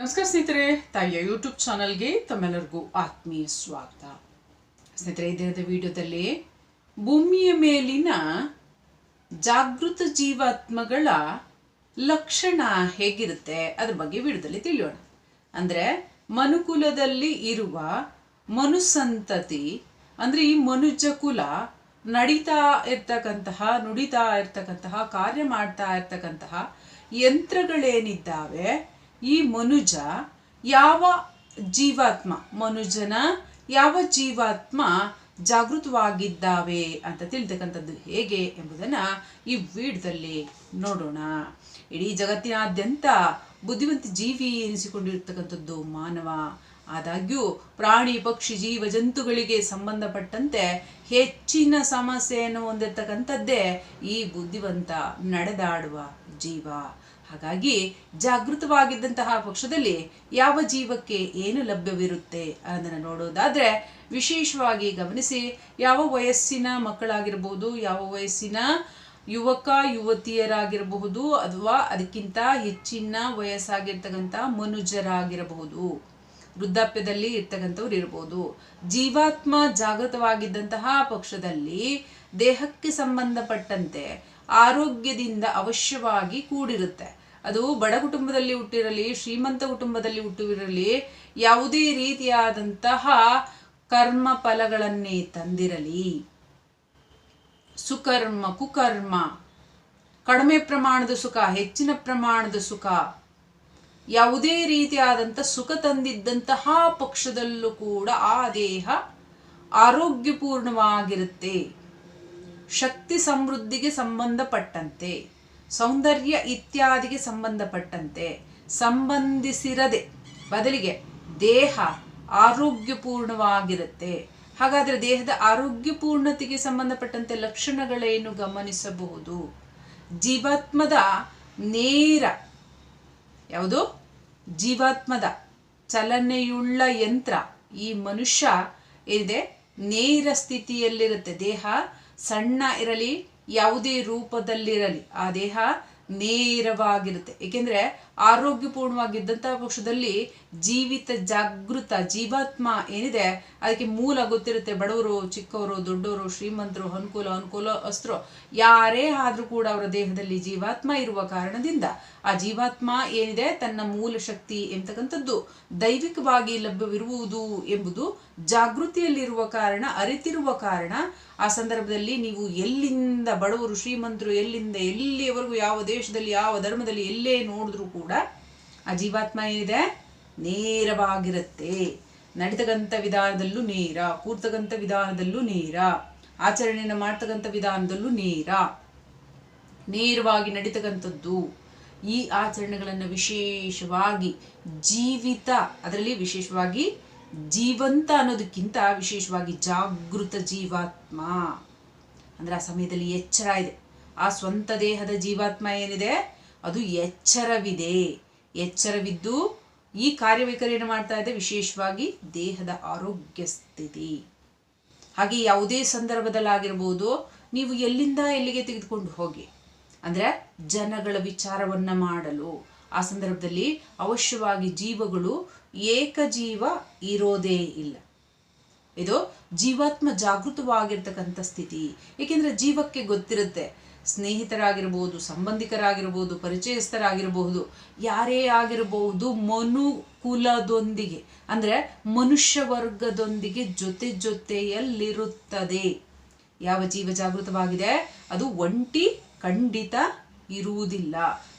ನಮಸ್ಕಾರ ಸ್ನೇಹಿತರೆ, ತಾಯಿಯ ಯೂಟ್ಯೂಬ್ ಚಾನಲ್ಗೆ ತಮ್ಮೆಲ್ಲರಿಗೂ ಆತ್ಮೀಯ ಸ್ವಾಗತ. ಸ್ನೇಹಿತರೆ ಇದೇ ವಿಡಿಯೋದಲ್ಲಿ ಭೂಮಿಯ ಮೇಲಿನ ಜಾಗೃತ ಜೀವಾತ್ಮಗಳ ಲಕ್ಷಣ ಹೇಗಿರುತ್ತೆ ಅದ್ರ ಬಗ್ಗೆ ವಿಡಿಯೋದಲ್ಲಿ ತಿಳಿಯೋಣ. ಅಂದರೆ ಮನುಕುಲದಲ್ಲಿ ಇರುವ ಮನುಸಂತತಿ, ಅಂದರೆ ಈ ಮನುಜ ಕುಲ ನಡೀತಾ ಇರ್ತಕ್ಕಂತಹ, ನುಡಿತಾ ಇರ್ತಕ್ಕಂತಹ, ಕಾರ್ಯ ಮಾಡ್ತಾ ಇರ್ತಕ್ಕಂತಹ ಯಂತ್ರಗಳೇನಿದ್ದಾವೆ ಈ ಮನುಜ ಯಾವ ಜೀವಾತ್ಮ, ಮನುಜನ ಯಾವ ಜೀವಾತ್ಮ ಜಾಗೃತವಾಗಿದ್ದಾವೆ ಅಂತ ತಿಳಿತಕ್ಕಂಥದ್ದು ಹೇಗೆ ಎಂಬುದನ್ನು ಈ ವಿಡಿಯೋದಲ್ಲಿ ನೋಡೋಣ. ಇಡೀ ಜಗತ್ತಿನಾದ್ಯಂತ ಬುದ್ಧಿವಂತ ಜೀವಿ ಎನಿಸಿಕೊಂಡಿರ್ತಕ್ಕಂಥದ್ದು ಮಾನವ. ಆದಾಗ್ಯೂ ಪ್ರಾಣಿ, ಪಕ್ಷಿ, ಜೀವ, ಜಂತುಗಳಿಗೆ ಸಂಬಂಧಪಟ್ಟಂತೆ ಹೆಚ್ಚಿನ ಸಮಸ್ಯೆಯನ್ನು ಹೊಂದಿರ್ತಕ್ಕಂಥದ್ದೇ ಈ ಬುದ್ಧಿವಂತ ನಡೆದಾಡುವ ಜೀವ. ಹಾಗಾಗಿ ಜಾಗೃತವಾಗಿದ್ದಂತಹ ಪಕ್ಷದಲ್ಲಿ ಯಾವ ಜೀವಕ್ಕೆ ಏನು ಲಭ್ಯವಿರುತ್ತೆ ಅದನ್ನು ನೋಡೋದಾದ್ರೆ ವಿಶೇಷವಾಗಿ ಗಮನಿಸಿ ಯಾವ ವಯಸ್ಸಿನ ಮಕ್ಕಳಾಗಿರ್ಬೋದು, ಯಾವ ವಯಸ್ಸಿನ ಯುವಕ, ಯುವತಿಯರಾಗಿರಬಹುದು ಅಥವಾ ಅದಕ್ಕಿಂತ ಹೆಚ್ಚಿನ ವಯಸ್ಸಾಗಿರ್ತಕ್ಕಂಥ ಮನುಜರಾಗಿರಬಹುದು. ವೃದ್ಧಾಪ್ಯದಲ್ಲಿ ಇರ್ತಕ್ಕಂಥವ್ರು ಇರ್ಬೋದು. ಜೀವಾತ್ಮ ಜಾಗೃತವಾಗಿದ್ದಂತಹ ಪಕ್ಷದಲ್ಲಿ ದೇಹಕ್ಕೆ ಸಂಬಂಧಪಟ್ಟಂತೆ ಆರೋಗ್ಯದಿಂದ ಅವಶ್ಯವಾಗಿ ಕೂಡಿರುತ್ತೆ. ಅದು ಬಡ ಕುಟುಂಬದಲ್ಲಿ ಹುಟ್ಟಿರಲಿ, ಶ್ರೀಮಂತ ಕುಟುಂಬದಲ್ಲಿ ಹುಟ್ಟಿರಲಿ, ಯಾವುದೇ ರೀತಿಯಾದಂತಹ ಕರ್ಮ ಫಲಗಳನ್ನೇ ತಂದಿರಲಿ. ಸುಕರ್ಮ, ಕುಕರ್ಮ, ಕಡಿಮೆ ಪ್ರಮಾಣದ ಸುಖ, ಹೆಚ್ಚಿನ ಪ್ರಮಾಣದ ಸುಖ, ಯಾವುದೇ ರೀತಿಯಾದಂಥ ಸುಖ ತಂದಿದ್ದಂತಹ ಪಕ್ಷದಲ್ಲೂ ಕೂಡ ಆ ದೇಹ ಆರೋಗ್ಯಪೂರ್ಣವಾಗಿರುತ್ತೆ. ಶಕ್ತಿ ಸಮೃದ್ಧಿಗೆ ಸಂಬಂಧಪಟ್ಟಂತೆ. ಸೌಂದರ್ಯ ಇತ್ಯಾದಿಗೆ ಸಂಬಂಧಪಟ್ಟಂತೆ ಸಂಬಂಧಿಸಿರದೆ ಬದಲಿಗೆ ದೇಹ ಆರೋಗ್ಯಪೂರ್ಣವಾಗಿರುತ್ತೆ. ಹಾಗಾದರೆ ದೇಹದ ಆರೋಗ್ಯಪೂರ್ಣತೆಗೆ ಸಂಬಂಧಪಟ್ಟಂತೆ ಲಕ್ಷಣಗಳೇನು ಗಮನಿಸಬಹುದು? ಜೀವಾತ್ಮದ ನೇರ, ಯಾವುದು? ಜೀವಾತ್ಮದ ಚಲನೆಯುಳ್ಳ ಯಂತ್ರ ಈ ಮನುಷ್ಯ ಇದೆ ನೇರ ಸ್ಥಿತಿಯಲ್ಲಿರುತ್ತೆ. ದೇಹ ಸಣ್ಣ ಇರಲಿ ಯಾವುದೇ ರೂಪದಲ್ಲಿರಲಿ. ಆ ದೇಹ ನೇರವಾಗಿರುತ್ತೆ. ಏಕೆಂದರೆ ಆರೋಗ್ಯಪೂರ್ಣವಾಗಿದ್ದಂತಹ ಪಕ್ಷದಲ್ಲಿ ಜೀವಿತ ಜಾಗೃತ, ಜೀವಾತ್ಮ ಏನಿದೆ, ಅದಕ್ಕೆ ಮೂಲ ಗೊತ್ತಿರುತ್ತೆ. ಬಡವರು, ಚಿಕ್ಕವರು, ದೊಡ್ಡವರು, ಶ್ರೀಮಂತರು, ಅನುಕೂಲ ಅನುಕೂಲ ಅಸ್ತ್ರ. ಯಾರೇ ಆದರೂ ಕೂಡ ಅವರ ದೇಹದಲ್ಲಿ ಜೀವಾತ್ಮ ಇರುವ ಕಾರಣದಿಂದ ಆ ಜೀವಾತ್ಮ ಏನಿದೆ, ತನ್ನ ಮೂಲ ಶಕ್ತಿ ಎಂತಕ್ಕಂಥದ್ದು ದೈವಿಕವಾಗಿ ಲಭ್ಯವಿರುವುದು ಎಂಬುದು ಜಾಗೃತಿಯಲ್ಲಿರುವ ಕಾರಣ, ಅರಿತಿರುವ ಕಾರಣ. ಆ ಸಂದರ್ಭದಲ್ಲಿ ನೀವು ಎಲ್ಲಿಂದ ಬಡವರು, ಶ್ರೀಮಂತರು ಎಲ್ಲಿಂದ, ಎಲ್ಲಿಯವರೆಗೂ ಯಾವ ದೇಶದಲ್ಲಿ, ಯಾವ ಧರ್ಮದಲ್ಲಿ ಎಲ್ಲೇ ನೋಡಿದ್ರು ಕೂಡ ಆ ಜೀವಾತ್ಮ ಏನಿದೆ ನೇರವಾಗಿರುತ್ತೆ. ನಡಿತಕ್ಕಂಥ ವಿಧಾನದಲ್ಲೂ ನೇರ, ಕೂರ್ತಕ್ಕಂಥ ವಿಧಾನದಲ್ಲೂ ನೇರ, ಆಚರಣೆಯನ್ನು ಮಾಡ್ತಕ್ಕಂಥ ವಿಧಾನದಲ್ಲೂ ನೇರ. ನೇರವಾಗಿ ನಡೀತಕ್ಕಂಥದ್ದು ಈ ಆಚರಣೆಗಳನ್ನು ವಿಶೇಷವಾಗಿ ಜೀವಿತ, ಅದರಲ್ಲಿ ವಿಶೇಷವಾಗಿ ಜೀವಂತ ಅನ್ನೋದಕ್ಕಿಂತ ವಿಶೇಷವಾಗಿ ಜಾಗೃತ ಜೀವಾತ್ಮ. ಅಂದರೆ ಆ ಸಮಯದಲ್ಲಿ ಎಚ್ಚರ ಇದೆ. ಆ ಸ್ವಂತ ದೇಹದ ಜೀವಾತ್ಮ ಏನಿದೆ? ಅದು ಎಚ್ಚರವಿದೆ. ಎಚ್ಚರವಿದ್ದು ಈ ಕಾರ್ಯವೈಖರಿಯನ್ನು ಮಾಡ್ತಾ ಇದೆ? ವಿಶೇಷವಾಗಿ ದೇಹದ ಆರೋಗ್ಯ ಸ್ಥಿತಿ. ಹಾಗೆ ಯಾವುದೇ ಸಂದರ್ಭದಲ್ಲಾಗಿರ್ಬೋದು ನೀವು ಎಲ್ಲಿಂದ ಎಲ್ಲಿಗೆ ತೆಗೆದುಕೊಂಡು ಹೋಗಿ? ಅಂದರೆ ಜನಗಳ ವಿಚಾರವನ್ನು ಮಾಡಲು. ಆ ಸಂದರ್ಭದಲ್ಲಿ ಅವಶ್ಯವಾಗಿ ಜೀವಗಳು ಏಕಜೀವ ಇರೋದೇ ಇಲ್ಲ. ಇದು ಜೀವಾತ್ಮ ಜಾಗೃತವಾಗಿರ್ತಕ್ಕಂಥ ಸ್ಥಿತಿ. ಏಕೆಂದರೆ ಜೀವಕ್ಕೆ ಗೊತ್ತಿರುತ್ತೆ ಸ್ನೇಹಿತರಾಗಿರ್ಬೋದು, ಸಂಬಂಧಿಕರಾಗಿರ್ಬೋದು ಪರಿಚಯಸ್ಥರಾಗಿರಬಹುದು ಯಾರೇ ಆಗಿರಬಹುದು ಮನುಕುಲದೊಂದಿಗೆ, ಅಂದರೆ ಮನುಷ್ಯ ವರ್ಗದೊಂದಿಗೆ ಜೊತೆ ಜೊತೆಯಲ್ಲಿರುತ್ತದೆ. ಯಾವ ಜೀವ ಜಾಗೃತವಾಗಿದೆ? ಅದು ಒಂಟಿ ಖಂಡಿತ ಇರುವುದಿಲ್ಲ.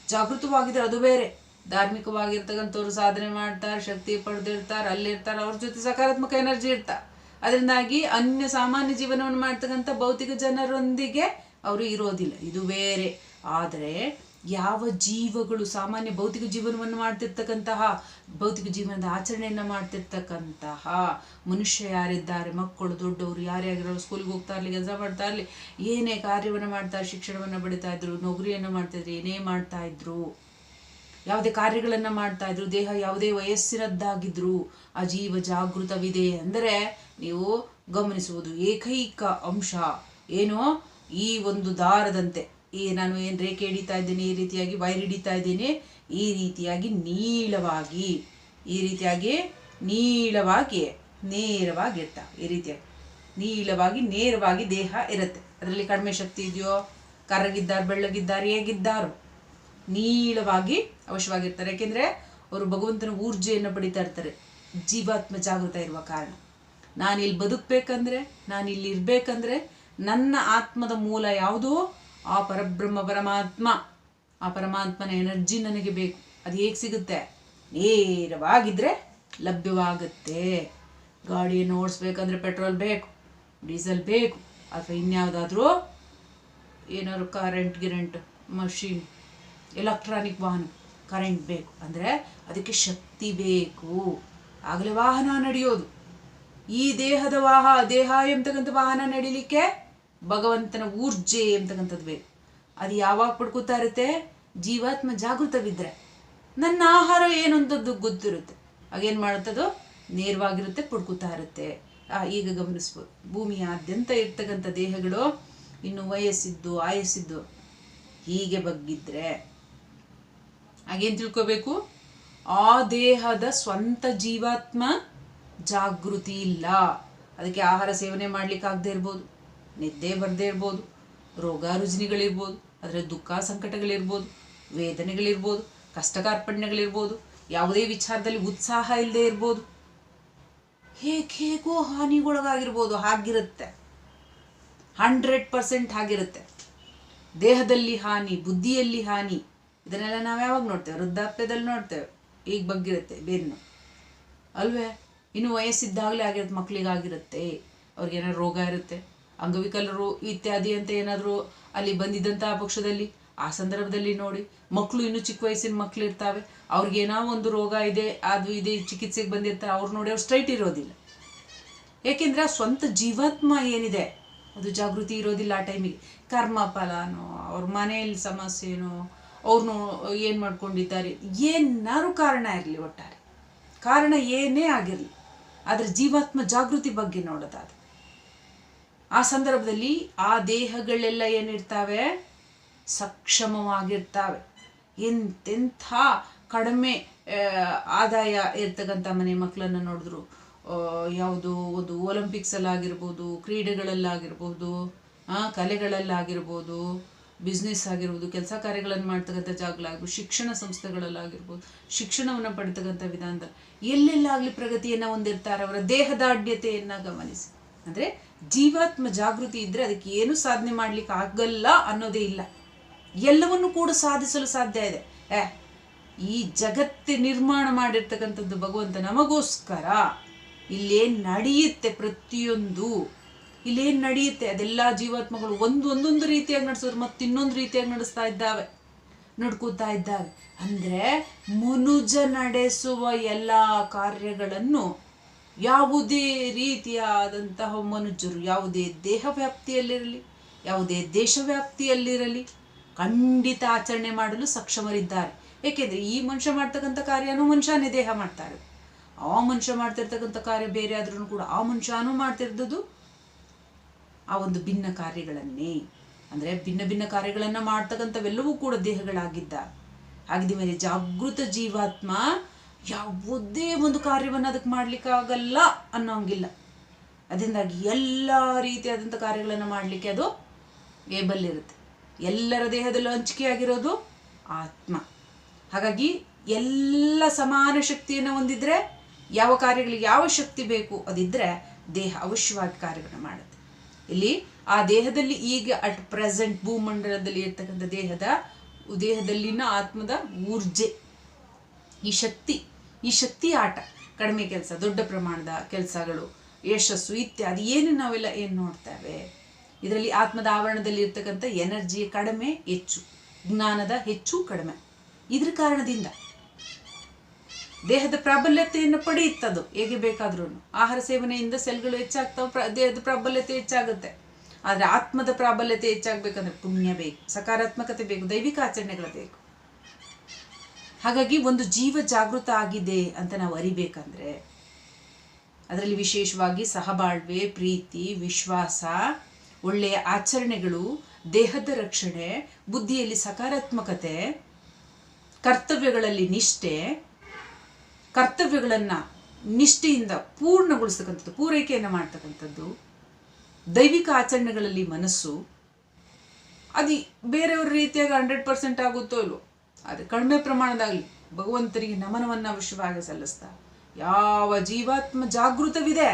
ಜಾಗೃತವಾಗಿದ್ರೆ ಅದು ಬೇರೆ. ಧಾರ್ಮಿಕವಾಗಿರ್ತಕ್ಕಂಥವ್ರು ಸಾಧನೆ ಮಾಡ್ತಾರೆ ಶಕ್ತಿ ಪಡೆದಿರ್ತಾರೆ, ಅಲ್ಲಿರ್ತಾರೆ, ಅವ್ರ ಜೊತೆ ಸಕಾರಾತ್ಮಕ ಎನರ್ಜಿ ಇರ್ತಾರೆ ಅದರಿಂದಾಗಿ ಅನ್ಯ ಸಾಮಾನ್ಯ ಜೀವನವನ್ನು ಮಾಡ್ತಕ್ಕಂಥ ಭೌತಿಕ ಜನರೊಂದಿಗೆ ಅವರು ಇರೋದಿಲ್ಲ. ಇದು ಬೇರೆ. ಆದರೆ ಯಾವ ಜೀವಗಳು, ಸಾಮಾನ್ಯ ಭೌತಿಕ ಜೀವನವನ್ನು ಮಾಡ್ತಿರ್ತಕ್ಕಂತಹ, ಭೌತಿಕ ಜೀವನದ ಆಚರಣೆಯನ್ನು ಮಾಡ್ತಿರ್ತಕ್ಕಂತಹ ಮನುಷ್ಯ ಯಾರಿದ್ದಾರೆ? ಮಕ್ಕಳು, ದೊಡ್ಡವರು, ಯಾರೇ ಆಗಿರೋ ಸ್ಕೂಲ್ಗೆ ಹೋಗ್ತಾ ಇರಲಿ, ಕೆಲಸ ಮಾಡ್ತಾ ಇರಲಿ, ಏನೇ ಕಾರ್ಯವನ್ನು ಮಾಡ್ತಾ ಶಿಕ್ಷಣವನ್ನು ಪಡಿತಾ ಇದ್ರು, ನೌಕರಿಯನ್ನು ಮಾಡ್ತಾಯಿದ್ರು ಏನೇ ಮಾಡ್ತಾ ಇದ್ರು, ಯಾವುದೇ ಕಾರ್ಯಗಳನ್ನು ಮಾಡ್ತಾ ಇದ್ರು, ದೇಹ ಯಾವುದೇ ವಯಸ್ಸಿನದ್ದಾಗಿದ್ರು, ಆ ಜೀವ ಜಾಗೃತವಿದೆ. ಅಂದರೆ ನೀವು ಗಮನಿಸುವುದು ಏಕೈಕ ಅಂಶ. ಏನು? ಈ ಒಂದು ದಾರದಂತೆ, ಈ ನಾನು ಏನು ರೇಖೆ ಹಿಡಿತಾ ಇದ್ದೀನಿ, ಈ ರೀತಿಯಾಗಿ ವೈರ್ ಹಿಡಿತಾ ಇದ್ದೀನಿ, ಈ ರೀತಿಯಾಗಿ ನೀಳವಾಗಿ, ಈ ರೀತಿಯಾಗಿ ನೀಳವಾಗಿ, ನೇರವಾಗಿ ಇರ್ತಾವೆ ಈ ರೀತಿಯಾಗಿ. ನೀಳವಾಗಿ, ನೇರವಾಗಿ ದೇಹ ಇರುತ್ತೆ. ಅದರಲ್ಲಿ ಕಡಿಮೆ ಶಕ್ತಿ ಇದೆಯೋ? ಕರಗಿದ್ದಾರೆ ಬೆಳ್ಳಗಿದ್ದಾರೆ, ಹೇಗಿದ್ದಾರೋ? ನೀಳವಾಗಿ ಅವಶ್ಯವಾಗಿರ್ತಾರೆ. ಯಾಕೆಂದರೆ ಅವರು ಭಗವಂತನ ಊರ್ಜೆಯನ್ನು ಪಡಿತಾ ಇರ್ತಾರೆ. ಜೀವಾತ್ಮ ಜಾಗೃತ ಇರುವ ಕಾರಣ. ನಾನಿಲ್ಲಿ ಬದುಕಬೇಕಂದ್ರೆ ನಾನಿಲ್ಲಿ ಇರಬೇಕಂದ್ರೆ ನನ್ನ ಆತ್ಮದ ಮೂಲ ಯಾವುದು? ಆ ಪರಬ್ರಹ್ಮ ಪರಮಾತ್ಮ. ಆ ಪರಮಾತ್ಮನ ಎನರ್ಜಿ ನನಗೆ ಬೇಕು. ಅದು ಹೇಗೆ ಸಿಗುತ್ತೆ? ನೇರವಾಗಿದ್ದರೆ ಲಭ್ಯವಾಗುತ್ತೆ. ಗಾಡಿಯನ್ನು ಓಡಿಸ್ಬೇಕಂದ್ರೆ ಪೆಟ್ರೋಲ್ ಬೇಕು, ಡೀಸೆಲ್ ಬೇಕು, ಅಥವಾ ಇನ್ಯಾವುದಾದ್ರೂ ಏನಾದ್ರು ಕರೆಂಟ್ ಗಿರೆಂಟ್, ಮಷೀನ್, ಎಲೆಕ್ಟ್ರಾನಿಕ್ ವಾಹನ, ಕರೆಂಟ್ ಬೇಕು. ಅಂದರೆ ಅದಕ್ಕೆ ಶಕ್ತಿ ಬೇಕು. ಆಗಲೇ ವಾಹನ ನಡೆಯೋದು. ಈ ದೇಹದ ವಾಹ ದೇಹ ಎಂಬತಕ್ಕಂಥ ವಾಹನ ನಡಿಲಿಕ್ಕೆ ಭಗವಂತನ ಊರ್ಜೆ ಅಂತಕ್ಕಂಥದ್ದು ಬೇಕು ಅದು ಯಾವಾಗ ಪಡ್ಕೋತಾ ಇರುತ್ತೆ? ಜೀವಾತ್ಮ ಜಾಗೃತವಿದ್ರೆ. ನನ್ನ ಆಹಾರ ಏನು ಅಂತದ್ದು ಗೊತ್ತಿರುತ್ತೆ. ಆಗೇನು ಮಾಡುತ್ತದೋ? ನೇರವಾಗಿರುತ್ತೆ, ಪಡ್ಕೋತಾ ಇರುತ್ತೆ. ಈಗ ಗಮನಿಸ್ಬೋದು ಭೂಮಿಯಾದ್ಯಂತ ಇರ್ತಕ್ಕಂಥ ದೇಹಗಳು ಇನ್ನು ವಯಸ್ಸಿದ್ದು, ಆಯಸ್ಸಿದ್ದು ಹೀಗೆ ಬಗ್ಗಿದ್ರೆ. ಹಾಗೇನು ತಿಳ್ಕೋಬೇಕು? ಆ ದೇಹದ ಸ್ವಂತ ಜೀವಾತ್ಮ ಜಾಗೃತಿ ಇಲ್ಲ. ಅದಕ್ಕೆ ಆಹಾರ ಸೇವನೆ ಮಾಡ್ಲಿಕ್ಕಾಗದೇ ಇರ್ಬೋದು. ನಿದ್ದೆ ಬರದೇ ಇರ್ಬೋದು, ರೋಗ ರುಜಿನಿಗಳಿರ್ಬೋದು ಅದರ ದುಃಖ ಸಂಕಟಗಳಿರ್ಬೋದು, ವೇದನೆಗಳಿರ್ಬೋದು ಕಷ್ಟ ಕಾರ್ಪಣ್ಯಗಳಿರ್ಬೋದು ಯಾವುದೇ ವಿಚಾರದಲ್ಲಿ ಉತ್ಸಾಹ ಇಲ್ಲದೆ ಇರ್ಬೋದು. ಹೇಗೆ ಹೇಗೋ ಹಾನಿಗೊಳಗಾಗಿರ್ಬೋದು, ಹಾಗಿರುತ್ತೆ. Hundred percent ಹಾಗಿರುತ್ತೆ. ದೇಹದಲ್ಲಿ ಹಾನಿ, ಬುದ್ಧಿಯಲ್ಲಿ ಹಾನಿ, ಇದನ್ನೆಲ್ಲ ನಾವು ಯಾವಾಗ ನೋಡ್ತೇವೆ? ವೃದ್ಧಾಪ್ಯದಲ್ಲಿ ನೋಡ್ತೇವೆ. ಈಗ ಬಗ್ಗಿರುತ್ತೆ? ಬೇರೆ ಅಲ್ವೇ? ಇನ್ನು ವಯಸ್ಸಿದ್ದಾಗಲೇ ಆಗಿರುತ್ತೆ ಮಕ್ಕಳಿಗಾಗಿರುತ್ತೆ ಅವ್ರಿಗೆ ಏನಾದ್ರು ರೋಗ ಇರುತ್ತೆ? ಅಂಗವಿಕಲರು ಇತ್ಯಾದಿ ಅಂತ ಏನಾದರೂ ಅಲ್ಲಿ ಬಂದಿದ್ದಂತಹ ಪಕ್ಷದಲ್ಲಿ? ಆ ಸಂದರ್ಭದಲ್ಲಿ ನೋಡಿ. ಮಕ್ಕಳು ಇನ್ನೂ ಚಿಕ್ಕ ವಯಸ್ಸಿನ ಮಕ್ಕಳು ಇರ್ತಾವೆ ಅವ್ರಿಗೇನೋ ಒಂದು ರೋಗ ಇದೆ, ಅದು ಇದೆ, ಚಿಕಿತ್ಸೆಗೆ ಬಂದಿರ್ತಾರೆ. ಅವ್ರು ನೋಡಿ ಅವ್ರು ಸ್ಟ್ರೈಟ್ ಇರೋದಿಲ್ಲ. ಏಕೆಂದರೆ ಆ ಸ್ವಂತ ಜೀವಾತ್ಮ ಏನಿದೆ? ಅದು ಜಾಗೃತಿ ಇರೋದಿಲ್ಲ ಆ ಟೈಮಿಗೆ ಕರ್ಮ ಫಲನೋ ಅವ್ರ ಮನೆಯಲ್ಲಿ ಸಮಸ್ಯೆನೋ ಅವ್ರನ್ನು ಏನು ಮಾಡ್ಕೊಂಡಿದ್ದಾರೆ? ಏನಾದ್ರು ಕಾರಣ ಇರಲಿ ಒಟ್ಟಾರೆ. ಕಾರಣ ಏನೇ ಆಗಿರಲಿ. ಆದರೆ ಜೀವಾತ್ಮ ಜಾಗೃತಿ ಬಗ್ಗೆ ನೋಡೋದಾದ್ರೆ. ಆ ಸಂದರ್ಭದಲ್ಲಿ ಆ ದೇಹಗಳೆಲ್ಲ ಏನಿರ್ತಾವೆ? ಸಕ್ಷಮವಾಗಿರ್ತಾವೆ. ಎಂತೆಂಥ ಕಡಿಮೆ ಆದಾಯ ಇರ್ತಕ್ಕಂಥ ಮನೆ ಮಕ್ಕಳನ್ನು ನೋಡಿದ್ರು. ಯಾವುದು ಒಂದು ಒಲಿಂಪಿಕ್ಸಲ್ಲಾಗಿರ್ಬೋದು ಕ್ರೀಡೆಗಳಲ್ಲಾಗಿರ್ಬೋದು ಕಲೆಗಳಲ್ಲಾಗಿರ್ಬೋದು ಬಿಸ್ನೆಸ್ ಆಗಿರ್ಬೋದು, ಕೆಲಸ ಕಾರ್ಯಗಳನ್ನು ಮಾಡ್ತಕ್ಕಂಥ ಜಾಗಗಳಾಗಿರ್ಬೋದು, ಶಿಕ್ಷಣ ಸಂಸ್ಥೆಗಳಲ್ಲಾಗಿರ್ಬೋದು, ಶಿಕ್ಷಣವನ್ನು ಪಡ್ತಕ್ಕಂಥ ವಿಧಾನದಲ್ಲಿ ಎಲ್ಲೆಲ್ಲಾಗಲಿ ಪ್ರಗತಿಯನ್ನು ಹೊಂದಿರ್ತಾರೆ. ಅವರ ದೇಹದಾಢ್ಯತೆಯನ್ನು ಗಮನಿಸಿ. ಅಂದರೆ ಜೀವಾತ್ಮ ಜಾಗೃತಿ ಇದ್ದರೆ ಅದಕ್ಕೆ ಏನು ಸಾಧನೆ ಮಾಡ್ಲಿಕ್ಕೆ ಆಗಲ್ಲ ಅನ್ನೋದೇ ಇಲ್ಲ. ಎಲ್ಲವನ್ನು ಕೂಡ ಸಾಧಿಸಲು ಸಾಧ್ಯ ಇದೆ. ಏ, ಈ ಜಗತ್ತೆ ನಿರ್ಮಾಣ ಮಾಡಿರ್ತಕ್ಕಂಥದ್ದು ಭಗವಂತ ನಮಗೋಸ್ಕರ. ಇಲ್ಲೇನು ನಡೆಯುತ್ತೆ ಪ್ರತಿಯೊಂದು. ಇಲ್ಲೇನು ನಡೆಯುತ್ತೆ, ಅದೆಲ್ಲ ಜೀವಾತ್ಮಗಳು ಒಂದು ಒಂದೊಂದು ರೀತಿಯಾಗಿ ನಡೆಸೋದು ಮತ್ತೆ ಇನ್ನೊಂದು ರೀತಿಯಾಗಿ ನಡೆಸ್ತಾ ಇದ್ದಾವೆ, ನಡ್ಕೋತಾ ಇದ್ದಾವೆ. ಅಂದರೆ ಮುನುಜ ನಡೆಸುವ ಎಲ್ಲ ಕಾರ್ಯಗಳನ್ನು ಯಾವುದೇ ರೀತಿಯಾದಂತಹ ಮನುಜರು ಯಾವುದೇ ದೇಹ ವ್ಯಾಪ್ತಿಯಲ್ಲಿರಲಿ, ಯಾವುದೇ ದೇಶ ವ್ಯಾಪ್ತಿಯಲ್ಲಿರಲಿ ಖಂಡಿತ ಆಚರಣೆ ಮಾಡಲು ಸಕ್ಷಮರಿದ್ದಾರೆ. ಏಕೆಂದರೆ ಈ ಮನುಷ್ಯ ಮಾಡ್ತಕ್ಕಂಥ ಕಾರ್ಯನೂ ಮನುಷ್ಯನೇ ದೇಹ ಮಾಡ್ತಾರೆ. ಆ ಮನುಷ್ಯ ಮಾಡ್ತಿರ್ತಕ್ಕಂಥ ಕಾರ್ಯ ಬೇರೆ ಆದ್ರೂ ಕೂಡ ಆ ಮನುಷ್ಯನೂ ಮಾಡ್ತಿರ್ದದು ಆ ಒಂದು ಭಿನ್ನ ಕಾರ್ಯಗಳನ್ನೇ. ಅಂದರೆ ಭಿನ್ನ ಭಿನ್ನ ಕಾರ್ಯಗಳನ್ನು ಮಾಡ್ತಕ್ಕಂಥವೆಲ್ಲವೂ ಕೂಡ ದೇಹಗಳಾಗಿದ್ದ ಹಾಗಿದ ಮೇಲೆ ಜಾಗೃತ ಜೀವಾತ್ಮ ಯಾವುದೇ ಒಂದು ಕಾರ್ಯವನ್ನು ಅದಕ್ಕೆ ಮಾಡ್ಲಿಕ್ಕಾಗಲ್ಲ ಅನ್ನೋಂಗಿಲ್ಲ. ಅದರಿಂದಾಗಿ ಎಲ್ಲ ರೀತಿಯಾದಂಥ ಕಾರ್ಯಗಳನ್ನು ಮಾಡಲಿಕ್ಕೆ ಅದು ಏಬಲ್ ಇರುತ್ತೆ. ಎಲ್ಲರ ದೇಹದಲ್ಲೂ ಹಂಚಿಕೆಯಾಗಿರೋದು ಆತ್ಮ. ಹಾಗಾಗಿ ಎಲ್ಲ ಸಮಾನ ಶಕ್ತಿಯನ್ನು ಹೊಂದಿದ್ರೆ, ಯಾವ ಕಾರ್ಯಗಳಿಗೆ ಯಾವ ಶಕ್ತಿ ಬೇಕು ಅದಿದ್ದರೆ ದೇಹ ಅವಶ್ಯವಾಗಿ ಕಾರ್ಯಗಳನ್ನು ಮಾಡುತ್ತೆ. ಇಲ್ಲಿ ಆ ದೇಹದಲ್ಲಿ ಈಗ ಅಟ್ ಪ್ರೆಸೆಂಟ್ ಭೂಮಂಡಲದಲ್ಲಿ ಇರ್ತಕ್ಕಂಥ ದೇಹದ, ದೇಹದಲ್ಲಿನ ಆತ್ಮದ ಊರ್ಜೆ. ಈ ಶಕ್ತಿ ಈ ಶಕ್ತಿ ಆಟ, ಕಡಿಮೆ ಕೆಲಸ, ದೊಡ್ಡ ಪ್ರಮಾಣದ ಕೆಲಸಗಳು, ಯಶಸ್ಸು ಇತ್ಯಾದಿ ಏನು ನಾವೆಲ್ಲ ಏನು ನೋಡ್ತೇವೆ, ಇದರಲ್ಲಿ ಆತ್ಮದ ಆವರಣದಲ್ಲಿ ಇರ್ತಕ್ಕಂಥ ಎನರ್ಜಿ ಕಡಿಮೆ, ಹೆಚ್ಚು, ಜ್ಞಾನದ ಹೆಚ್ಚು ಕಡಿಮೆ. ಇದ್ರ ಕಾರಣದಿಂದ ದೇಹದ ಪ್ರಾಬಲ್ಯತೆಯನ್ನು ಪಡೆಯುತ್ತದು ಹೇಗೆ ಬೇಕಾದ್ರೂ ಆಹಾರ ಸೇವನೆಯಿಂದ ಸೆಲ್ಗಳು ಹೆಚ್ಚಾಗ್ತಾವೆ ದೇಹದ ಪ್ರಾಬಲ್ಯತೆ ಹೆಚ್ಚಾಗುತ್ತೆ. ಆದರೆ ಆತ್ಮದ ಪ್ರಾಬಲ್ಯತೆ ಹೆಚ್ಚಾಗಬೇಕಂದ್ರೆ ಪುಣ್ಯ ಬೇಕು, ಸಕಾರಾತ್ಮಕತೆ ಬೇಕು, ದೈವಿಕ ಆಚರಣೆಗಳು ಬೇಕು. ಹಾಗಾಗಿ ಒಂದು ಜೀವ ಜಾಗೃತ ಆಗಿದೆ ಅಂತ ನಾವು ಅರಿಬೇಕಂದ್ರೆ ಅದರಲ್ಲಿ ವಿಶೇಷವಾಗಿ ಸಹಬಾಳ್ವೆ, ಪ್ರೀತಿ, ವಿಶ್ವಾಸ, ಒಳ್ಳೆಯ ಆಚರಣೆಗಳು, ದೇಹದ ರಕ್ಷಣೆ, ಬುದ್ಧಿಯಲ್ಲಿ ಸಕಾರಾತ್ಮಕತೆ, ಕರ್ತವ್ಯಗಳಲ್ಲಿ ನಿಷ್ಠೆ, ಕರ್ತವ್ಯಗಳನ್ನು ನಿಷ್ಠೆಯಿಂದ ಪೂರ್ಣಗೊಳಿಸ್ತಕ್ಕಂಥದ್ದು, ಪೂರೈಕೆಯನ್ನು ಮಾಡ್ತಕ್ಕಂಥದ್ದು, ದೈವಿಕ ಆಚರಣೆಗಳಲ್ಲಿ ಮನಸ್ಸು, ಅದು ಬೇರೆಯವ್ರ ರೀತಿಯಾಗಿ ಹಂಡ್ರೆಡ್ ಪರ್ಸೆಂಟ್ ಆಗುತ್ತೋ ಇಲ್ವೋ? ಅದು ಕಡಿಮೆ ಪ್ರಮಾಣದಾಗಲಿ ಭಗವಂತರಿಗೆ ನಮನವನ್ನು ಅವಶ್ಯವಾಗಿ ಸಲ್ಲಿಸ್ತಾ. ಯಾವ ಜೀವಾತ್ಮ ಜಾಗೃತವಿದೆ,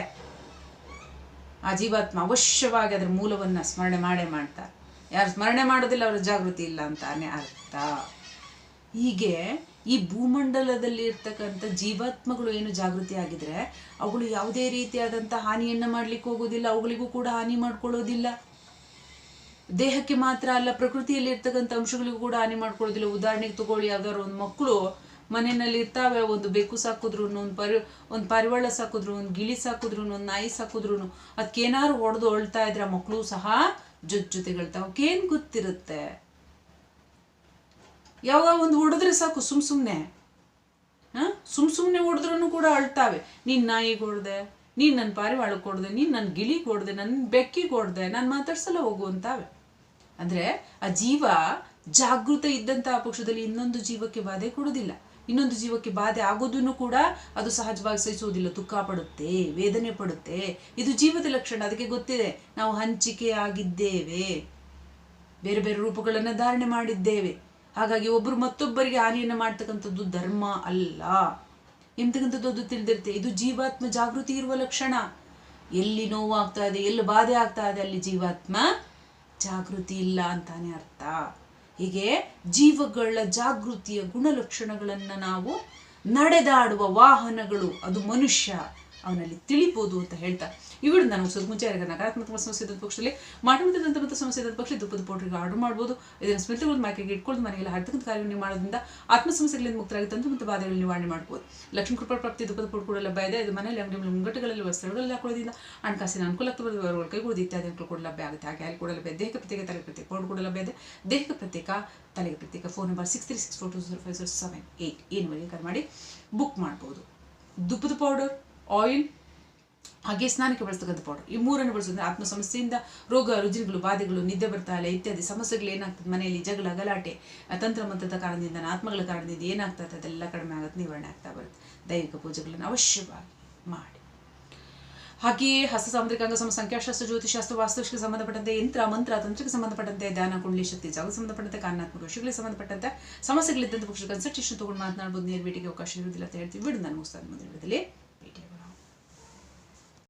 ಆ ಜೀವಾತ್ಮ ಅವಶ್ಯವಾಗಿ ಅದರ ಮೂಲವನ್ನು ಸ್ಮರಣೆ ಮಾಡೇ ಮಾಡ್ತಾರೆ ಯಾರು ಸ್ಮರಣೆ ಮಾಡೋದಿಲ್ಲ ಅವರ ಜಾಗೃತಿ ಇಲ್ಲ ಅಂತಾನೆ ಅರ್ಥ. ಹೀಗೆ ಈ ಭೂಮಂಡಲದಲ್ಲಿ ಇರ್ತಕ್ಕಂಥ ಜೀವಾತ್ಮಗಳು ಏನು ಜಾಗೃತಿ ಆಗಿದ್ರೆ, ಅವುಗಳು ಯಾವುದೇ ರೀತಿಯಾದಂಥ ಹಾನಿಯನ್ನು ಮಾಡ್ಲಿಕ್ಕೆ ಹೋಗೋದಿಲ್ಲ ಅವುಗಳಿಗೂ ಕೂಡ ಹಾನಿ ಮಾಡ್ಕೊಳ್ಳೋದಿಲ್ಲ. ದೇಹಕ್ಕೆ ಮಾತ್ರ ಅಲ್ಲ, ಪ್ರಕೃತಿಯಲ್ಲಿ ಇರ್ತಕ್ಕಂಥ ಅಂಶಗಳಿಗೂ ಕೂಡ ಹಾನಿ ಮಾಡ್ಕೊಳ್ಳೋದಿಲ್ಲ. ಉದಾಹರಣೆಗೆ ತಗೊಳ್ಳಿ, ಯಾವ್ದಾದ್ರು ಒಂದು ಮಕ್ಕಳು ಮನೆಯಲ್ಲಿ ಇರ್ತಾವೆ, ಒಂದು ಬೆಕ್ಕು ಸಾಕಿದ್ರು ಒಂದು ಪರಿ, ಒಂದು ಪಾರಿವಾಳ ಸಾಕಿದ್ರು, ಒಂದು ಗಿಳಿ ಸಾಕಿದ್ರು ಒಂದು ನಾಯಿ ಸಾಕಿದ್ರು ಅದಕ್ಕೇನಾದ್ರು ಹೊಡೆದು ಅಳ್ತಾ ಇದ್ರೆ ಆ ಮಕ್ಕಳು ಸಹ ಜೊತೆ ಜೊತೆಗಳ್ತಾವೆ ಅವಕ್ಕೇನು ಗೊತ್ತಿರುತ್ತೆ? ಯಾವಾಗ ಒಂದು ಹೊಡೆದ್ರೆ ಸಾಕು, ಸುಮ್ ಸುಮ್ಮನೆ ಹಾಂ? ಸುಮ್ ಸುಮ್ಮನೆ ಹೊಡೆದ್ರೂ ಕೂಡ ಅಳ್ತಾವೆ. ನೀನ್ ನಾಯಿಗೆ ಹೊಡೆದೆ, ನೀನು ನನ್ನ ಪಾರಿವಾಳಕ್ಕೆ ಹೊಡೆದೆ, ನೀನು ನನ್ನ ಗಿಳಿಗೆ ಹೊಡೆದೆ ನನ್ನ ಬೆಕ್ಕಿಗೆ ಹೊಡೆದೆ, ನಾನು ಮಾತಾಡ್ಸಲ್ಲ ಹೋಗು ಅಂತಾವೆ. ಅಂದರೆ ಆ ಜೀವ ಜಾಗೃತ ಇದ್ದಂತಹ ಪಕ್ಷದಲ್ಲಿ ಇನ್ನೊಂದು ಜೀವಕ್ಕೆ ಬಾಧೆ ಕೊಡೋದಿಲ್ಲ ಇನ್ನೊಂದು ಜೀವಕ್ಕೆ ಬಾಧೆ ಆಗೋದನ್ನು ಕೂಡ ಅದು ಸಹಜವಾಗಿ ಸಹಿಸುವುದಿಲ್ಲ. ದುಃಖ ಪಡುತ್ತೆ, ವೇದನೆ ಪಡುತ್ತೆ. ಇದು ಜೀವದ ಲಕ್ಷಣ, ಅದಕ್ಕೆ ಗೊತ್ತಿದೆ. ನಾವು ಹಂಚಿಕೆ ಆಗಿದ್ದೇವೆ. ಬೇರೆ ಬೇರೆ ರೂಪಗಳನ್ನು ಧಾರಣೆ ಮಾಡಿದ್ದೇವೆ. ಹಾಗಾಗಿ ಒಬ್ಬರು ಮತ್ತೊಬ್ಬರಿಗೆ ಹಾನಿಯನ್ನು ಮಾಡ್ತಕ್ಕಂಥದ್ದು ಧರ್ಮ ಅಲ್ಲ. ಎಂತಕ್ಕಂಥದ್ದು ಅದು ತಿಳಿದಿರುತ್ತೆ? ಇದು ಜೀವಾತ್ಮ ಜಾಗೃತಿ ಇರುವ ಲಕ್ಷಣ. ಎಲ್ಲಿ ನೋವಾಗ್ತಾ ಇದೆ, ಎಲ್ಲಿ ಬಾಧೆ ಆಗ್ತಾ ಇದೆ, ಅಲ್ಲಿ ಜೀವಾತ್ಮ ಜಾಗೃತಿ ಇಲ್ಲ ಅಂತಾನೆ ಅರ್ಥ. ಹೀಗೆ ಜೀವಗಳ ಜಾಗೃತಿಯ ಗುಣಲಕ್ಷಣಗಳನ್ನು ನಾವು ನಡೆದಾಡುವ ವಾಹನಗಳು ಅದು ಮನುಷ್ಯ. ಅವನಲ್ಲಿ ತಿಳಿಬೋದು ಅಂತ ಹೇಳ್ತಾ ಇವಳು ನಾನು ಸ್ವಲ್ಪ ಮುಂಚೆ ನಕಾರಾತ್ಮಕ ಸಮಸ್ಯೆ ಇದ್ದ ಪಕ್ಷದಲ್ಲಿ ಮತ್ತು ಸಮಸ್ಯೆ ಇದ್ದ ಪಕ್ಷ ದುಪ್ಪದ ಪೌಡ್ರಿಗೆ ಆರ್ಡರ್ ಮಾಡ್ಬೋದು. ಇದನ್ನು ಸ್ಮೃತಿಗಳು ಮಾರ್ಕೆಗೆ ಇಟ್ಕೊಂಡು ಮನೆಯಲ್ಲಿ ಹರ್ತಕ್ಕಂಥ ಕಾರ್ಯವನ್ನು ಮಾಡೋದ್ರಿಂದ ಆತ್ಮ ಸಮಸ್ಯೆಗಳಿಂದ ಮುಕ್ತರಾಗಿ ತಂತು ಮತ್ತು ನಿವಾರಣೆ ಮಾಡ್ಬೋದು. ಲಕ್ಷ್ಮೀ ಕೃಪಾ ಪ್ರಾಪ್ತಿ ದುಪ್ಪದ ಪೌಡ್ ಕೂಡ ಲಭ್ಯ ಇದೆ. ಇದು ಮನೆಯಲ್ಲಿ ಅಂಗಡಿ ಮುಂಗಟ್ಟುಗಳಲ್ಲಿ ವಸ್ತ್ರಗಳಲ್ಲಿ ಹಾಕೊಳ್ಳೋದ್ರಿಂದ ಹಣಕಾಸಿನ ಅನುಕೂಲ ಬರುವವರ ಕೈಗೂಡಿದ ಇತ್ಯಾದಿ ಅನುಕೂಲ ಕೂಡ ಲಭ್ಯ ಆಗುತ್ತೆ. ಹಾಗೆ ಅಲ್ಲಿ ಕೂಡ ಲಭ್ಯ. ದೇಹಕ್ಕೆ ಪ್ರತ್ಯೇಕ ತಲೆ ಪ್ರತ್ಯೇಕ ಪೌಡ್ ಕೂಡ ಲಭ್ಯ ಇದೆ. ದೇಹಕ್ಕೆ ಪ್ರತ್ಯೇಕ ತಲೆಗೆ ಪ್ರತ್ಯೇಕ phone number six three six four two zero five zero seven eight ಏನು ಕರೆ ಮಾಡಿ ಬುಕ್ ಮಾಡ್ಬೋದು. ದುಪ್ಪದ ಪೌಡರ್ ಆಯಿಲ್ ಹಾಗೆ ಸ್ನಾನಕ್ಕೆ ಬಳಸ್ತಕ್ಕಂಥ ಪೌಡರ್ ಈ ಮೂರನ್ನು ಬಳಸೋದ್ರೆ ಆತ್ಮ ಸಮಸ್ಯೆಯಿಂದ ರೋಗ, ರುಜಿನಗಳು, ಬಾಧೆಗಳು, ನಿದ್ದೆ ಬರ್ತಾ ಇಲ್ಲ ಇತ್ಯಾದಿ. ಸಮಸ್ಯೆಗಳು ಏನಾಗ್ತದೆ? ಮನೆಯಲ್ಲಿ ಜಗಳ, ಗಲಾಟೆ, ತಂತ್ರ ಮಂತ್ರದ ಕಾರಣದಿಂದ, ಆತ್ಮಗಳ ಕಾರಣದಿಂದ ಏನಾಗ್ತದೆ? ಅದೆಲ್ಲ ಕಡಿಮೆ ಆಗುತ್ತೆ, ನಿವಾರಣೆ ಆಗ್ತಾ ಬರುತ್ತೆ. ದೈವಿಕ ಪೂಜೆಗಳನ್ನು ಅವಶ್ಯವಾಗಿ ಮಾಡಿ. ಹಾಗೆಯೇ ಹಸ್ತ ಸಾಮುದ್ರಿಕಾಂಗ ಸಮ, ಸಂಖ್ಯಾಶಾಸ್ತ್ರ ಜ್ಯೋತಿಷಾಸ್ತ್ರ ವಾಸ್ತುಶಿಗೆ ಸಂಬಂಧಪಟ್ಟಂತೆ ಯಂತ್ರ, ಮಂತ್ರ, ತಂತ್ರಕ್ಕೆ ಸಂಬಂಧಪಟ್ಟಂತೆ ಧ್ಯಾನ, ಕುಂಡಲಿ, ಶಕ್ತಿ ಜಾಗ ಸಂಬಂಧಪಟ್ಟಂತೆ ಕಾರಣಾತ್ಮಕ ವಿಷಯಗಳಿಗೆ ಸಂಬಂಧಪಟ್ಟಂತೆ ಸಮಸ್ಯೆಗಳಿದ್ದಂಥ ಪಕ್ಷ ಕನ್ಸಲ್ಟೇಷನ್ ತಗೊಂಡು ಮಾತನಾಡ್ಬೋದು. ನೇರ ಭೇಟಿಗೆ ಅವಕಾಶ, ಇರುವುದಿಲ್ಲ ಅಂತ ಹೇಳ್ತೀವಿ. ಬಿಡು, ನಾನು ಮುಗಿಸ್ತಾ ಮುಂದಿನ ವಿಡಿಯೋದಲ್ಲಿ.